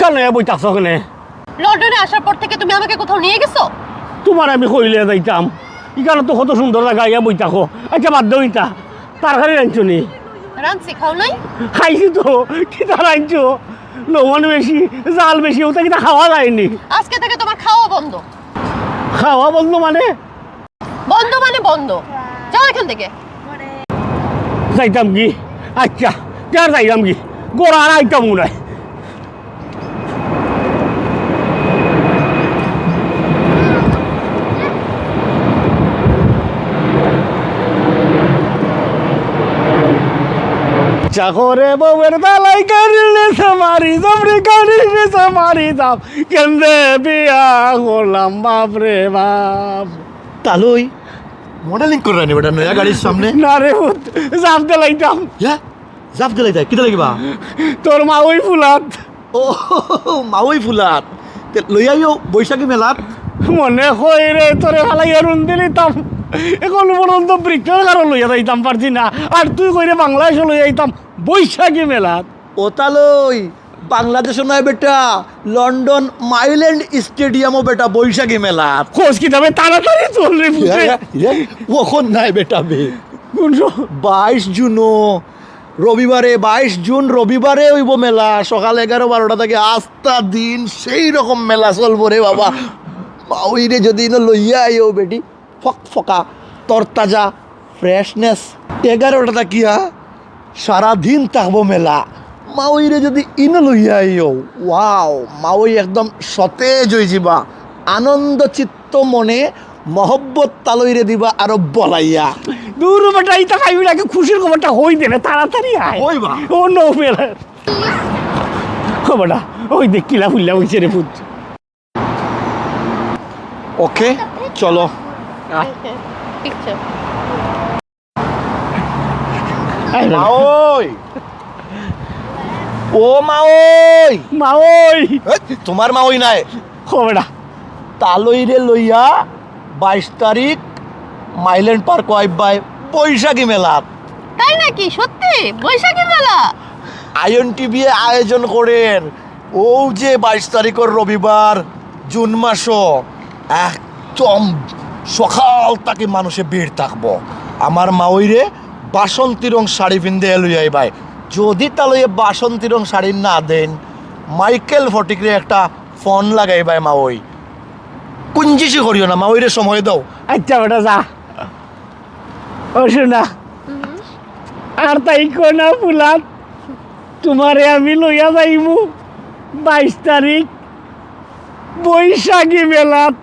কেন বইতাছ কেনে? লন্ডনে আসার পর থেকে তুমি আমাকে কোথাও নিয়ে গেছো? তোমার আমি কইলে যাইতাম। ইকানো তো কত সুন্দর জায়গা ইয়া বই থাকো আচ্ছা বাদ দাও ইতা তারকারি রাঁধছো নি? রাঁধছি খাও নাই? খাইছি তো। কিতা রাঁধছো লবণ বেশি জাল বেশি ওটা কিতা খাওয়া যায়নি আজকে থেকে তোমার খাওয়া বন্ধ। খাওয়া বন্ধ মানে? বন্ধ মানে বন্ধ। যাও এখান থেকে। যাইতাম কি? আচ্ছা যার যাইতাম কি? গোড়া আর আইতাম মনে হয় চাকরে বউয়ের দালাই কারিলে সামারি জবরে কারিলে সামারি দাম। কেন্দ্রে বিয়া করলাম বাপরে বাপ। তালুই মডেলিং করে রানি বেটা নয়া গাড়ির সামনে। না রে জাপ দিলাইতাম ইয়া জাপ দিলাই যায় কিতা লাগিবা তোর মা ওই ফুলাত। ও মাওই ফুলাত। তে লই বৈশাখী মেলাত। মনে হয় রে তোরে ভালাই অরুণ দিলিতাম এখন পর্যন্ত বৃক্ষের কারণ লইয়া যাইতাম পারছি না। আর তুই কইরে বাংলাদেশে লইয়া যাইতাম বৈশাখী মেলাত। ও তালুই বাংলাদেশ নয় বেটা লন্ডন মাইল্যান্ড স্টেডিয়ামও বেটা বৈশাখী মেলাত। খোঁজ কি যাবে তাড়াতাড়ি চল রে ওখন নাই বেটা বে? বাইশ জুনও রবিবারে বাইশ জুন রবিবারে হইব মেলা সকাল এগারো বারোটা থেকে আস্তা দিন সেই রকম মেলা চলবো রে বাবা। ওই রে যদি ইনো লইয়া আইও বেটি। ফক ফকা তরতাজা ফ্রেশনেস এগারোটা কিয়া সারাদিন থাকব মেলা। মাউই রে যদি ইনো লইয়া আইও ওয়াও মাউই একদম সতেজ হয়ে যাবা আনন্দ চিত্ত মনে মহব্বত তালইরে দিবা আরও বলাইয়া। দূর বেটা ইতা খাইবি নাকি খুশির খবরটা হই দেবে তাড়াতাড়ি আয়। হই বা। ও নো মেলা। ও বেটা ওই দেখ কিলা ফুল্লা হইছে রে ফুট ওকে চলো। বেটা। মাওই ও মাওই মা ওই। এই, তোমার মাওই নাই? ও বেটা তালইরে লইয়া বাইশ তারিখ মাইল্যান্ড পার্ক আইবাই বৈশাখী মেলাত তাই নাকি? সত্যি? বৈশাখী মেলা? আয়ন টিভি আয়োজন করেন। ও যে বাইশ তারিখের রবিবার জুন মাসও একদম সকাল তাকে মানুষে ভিড় থাকব। আমার মাওইরে বাসন্তী রং শাড়ি পিন্ধে লইয়াই ভাই। যদি তাহলে বাসন্তী রং শাড়ি না দেন, মাইকেল ফটিকরে একটা ফোন লাগাই ভাই মাওই কুঞ্জিসি করিও না মাওইরে সময় দাও। আচ্ছা বেটা যা। ও, শোনা। আর তাই না ফুলাত, তোমারে আমি লইয়া যাইমু বাইশ তারিখ বৈশাখী মেলাত।